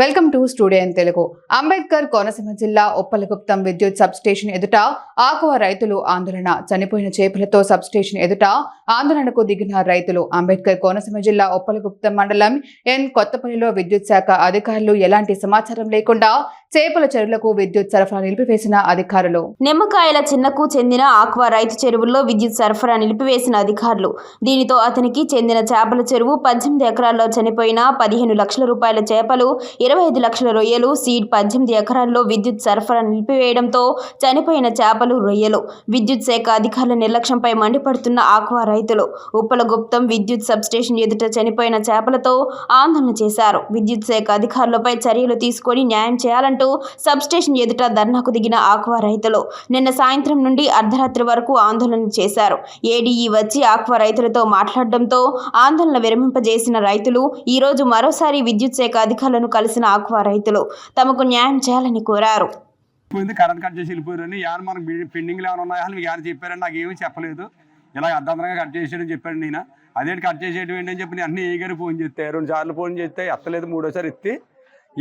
Welcome to studio in Telugu. Ambedkar Konaseema జిల్లా ఉప్పలగుప్తం విద్యుత్ station ఎదుట ఆకువ రైతులు ఆందోళన. చనిపోయిన చేపలతో సబ్ స్టేషన్ ఎదుట ఆందోళనకు దిగిన రైతులు అంబేద్కర్ కోనసీమ జిల్లా ఉప్పలగుప్తం మండలం ఎన్ కొత్తపల్లిలో విద్యుత్ శాఖ అధికారులు ఎలాంటి సమాచారం లేకుండా చేపల చెరువులకు విద్యుత్ సరఫరా నిలిపివేసిన అధికారులు. నిమ్మకాయల చిన్నకు చెందిన ఆక్వా రైతు చెరువుల్లో విద్యుత్ సరఫరా నిలిపివేసిన అధికారులు. దీనితో అతనికి చెందిన చేపల చెరువు పద్దెనిమిది ఎకరాల్లో చనిపోయిన పదిహేను లక్షల రూపాయల చేపలు ఇరవై ఐదు లక్షల రొయ్యలు సీడ్ పద్దెనిమిది ఎకరాల్లో విద్యుత్ సరఫరా నిలిపివేయడంతో చనిపోయిన చేపలు రొయ్యలు. విద్యుత్ శాఖ అధికారుల నిర్లక్ష్యంపై మండిపడుతున్న ఆక్వా రైతులు ఉప్పలగుప్తం విద్యుత్ సబ్స్టేషన్ ఎదుట చనిపోయిన చేపలతో ఆందోళన చేశారు. విద్యుత్ శాఖ అధికారులపై చర్యలు తీసుకొని న్యాయం చేయాలంటూ సబ్స్టేషన్ ఎదుట ధర్నాకు దిగిన ఆక్వా రైతులు నిన్న సాయంత్రం నుండి అర్ధరాత్రి వరకు ఆందోళన చేశారు. ఏడీఈ వచ్చి ఆక్వా రైతులతో మాట్లాడడంతో ఆందోళన విరమింపజేసిన రైతులు ఈ రోజు మరోసారి విద్యుత్ శాఖ అధికారులను కలిసి చేసిన ఆక్వా రైతులు తమకు న్యాయం చేయాలని కోరారు. పోయింది కరెంట్ కట్ చేసి వెళ్ళిపోయారని యాన్ మనకు పెండింగ్లు ఏమైనా ఉన్నాయా అని మీకు యాన్ చెప్పారని నాకు ఏమీ చెప్పలేదు. ఇలా అర్ధంతరంగా కట్ చేసేయడం చెప్పాడు నేను. అదేంటి కట్ చేసేయడం ఏంటని చెప్పి నేను అన్ని ఏగారు ఫోన్ చేస్తే రెండు సార్లు ఫోన్ చేస్తే ఎత్తలేదు మూడోసారి ఎత్తి.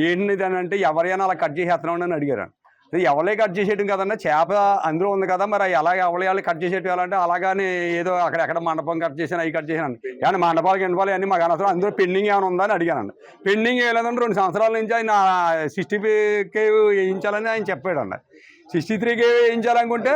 ఏంటి అని అంటే ఎవరైనా అలా కట్ చేసేస్తున్నామని అని అడిగారు. ఎవరే కట్ చేసేయడం కదన్నా? చేప అందులో ఉంది కదా మరి అలాగే ఎవరి వాళ్ళు కట్ చేసేయడం ఎలా అంటే అలాగానే ఏదో అక్కడెక్కడ మండపం కట్ చేసాను అవి కట్ చేసాను కానీ మండపాలు గిండపాలు అన్నీ మాకు అనవసరం. అందులో పెండింగ్ ఏమైనా ఉందా అని అడిగాను పెండింగ్ వేయలేదంటే రెండు సంవత్సరాల నుంచి ఆయన సిక్స్టీ కే వేయించాలని ఆయన చెప్పాడు సిక్స్టీ త్రీకి వేయించాలనుకుంటే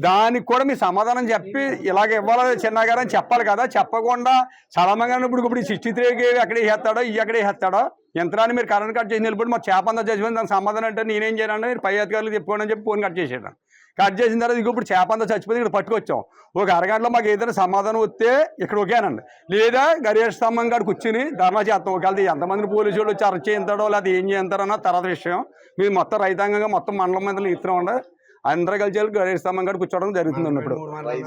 దానికి కూడా మీ సమాధానం చెప్పి ఇలాగ ఇవ్వాలి చిన్నగారు అని చెప్పాలి కదా. చెప్పకుండా సడన్గా ఇప్పుడు ఇప్పుడు సిక్స్టీ త్రీకి అక్కడ వేస్తాడో ఈ అక్కడ వేస్తాడో యంత్రాన్ని మీరు కరెంట్ కట్ చేసి నిలబడి మా చేప అంతా చచ్చిపోయింది దానికి సమాధానం అంటే నేనేం చేయను మీరు పై అధికారులు చెప్పుకోండి అని చెప్పి ఫోన్ కట్ చేసేదాను కట్ చేసిన తర్వాత ఇంకొప్పుడు చేప అంతా ఇక్కడ పట్టుకొచ్చాం. ఒక అరగంటలో మాకు ఏదైనా సమాధానం వస్తే ఇక్కడ ఒకేనండి. లేదా గరేష్ స్తంభం కాడ కూర్చుని ధర్నా చేస్తాం. ఒకవేళ ఎంతమంది పోలీసు వాళ్ళు వచ్చి అరెస్ట్ లేదా ఏం చేస్తారన్న తర్వాత విషయం. మీరు మొత్తం రైతాంగంగా మొత్తం మండలం మీద ఇస్తున్నాం అండి. అందరూ కలిసి వెళ్ళి గరియేష్ స్తంభం కాడ కూర్చోవడం జరుగుతుంది ఉన్నప్పుడు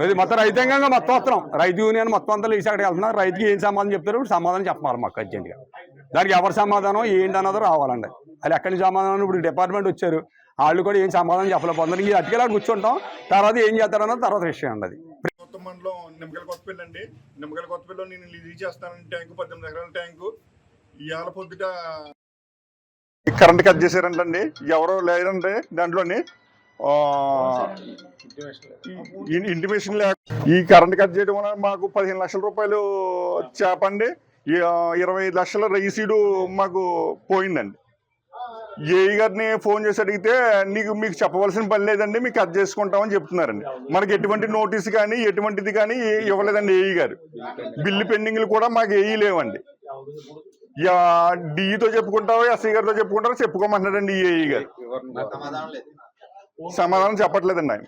అది మొత్తం రైతాంగంగా మొత్తం వస్తున్నాం. రైతు యూనియన్ మొత్తం అంతా లేచి అక్కడికి వెళ్తున్నాం రైతుకి ఏం సమాధానం చెప్తారు ఇప్పుడు సమాధానం చెప్పాలి మాకు అర్జెంట్గా దానికి ఎవరి సమాధానం ఏంటి అన్నది రావాలండి. అది ఎక్కడి నుంచి సమాధానం? ఇప్పుడు డిపార్ట్మెంట్ వచ్చారు. వాళ్ళు కూడా ఏం సమాధానం చెప్పలేకపోతున్నారు. ఈ అటుకెళ్ళి కూర్చుంటాం. తర్వాత ఏం చేస్తారన్నది తర్వాత విషయం అండి అది. కొత్త మండలం నిమ్మకల కొత్తపల్లి అండి. నిమ్మకాయల కొత్తపల్లిలో నేను లీజ్ చేస్తానని ట్యాంకు పద్దెనిమిది ఎకరాల ట్యాంకు. ఇవాళ పొద్దుట కరెంట్ కట్ చేశారంటండి. ఎవరో లేదండి దాంట్లోని ఇంటిమేషన్ లేక ఈ కరెంట్ కట్ చేయడం వల్ల మాకు పదిహేను లక్షల రూపాయలు చేపండి ఇరవై లక్షల రైసీడు మాకు పోయిందండి. ఏఈ గారిని ఫోన్ చేసి అడిగితే నీకు మీకు చెప్పవలసిన పని లేదండి మీకు కట్ చేసుకుంటామని చెప్తున్నారండి. మనకి ఎటువంటి నోటీస్ కానీ ఎటువంటిది కానీ ఇవ్వలేదండి ఏఈ గారు. బిల్లు పెండింగ్లు కూడా మాకు ఏఈ లేవండి. యా డిఈతో చెప్పుకుంటావో ఎస్ఐ గారితో చెప్పుకుంటారో చెప్పుకోమంటున్నాడండి ఈ ఏఈ గారు. సమాధానం చెప్పట్లేదండి ఆయన.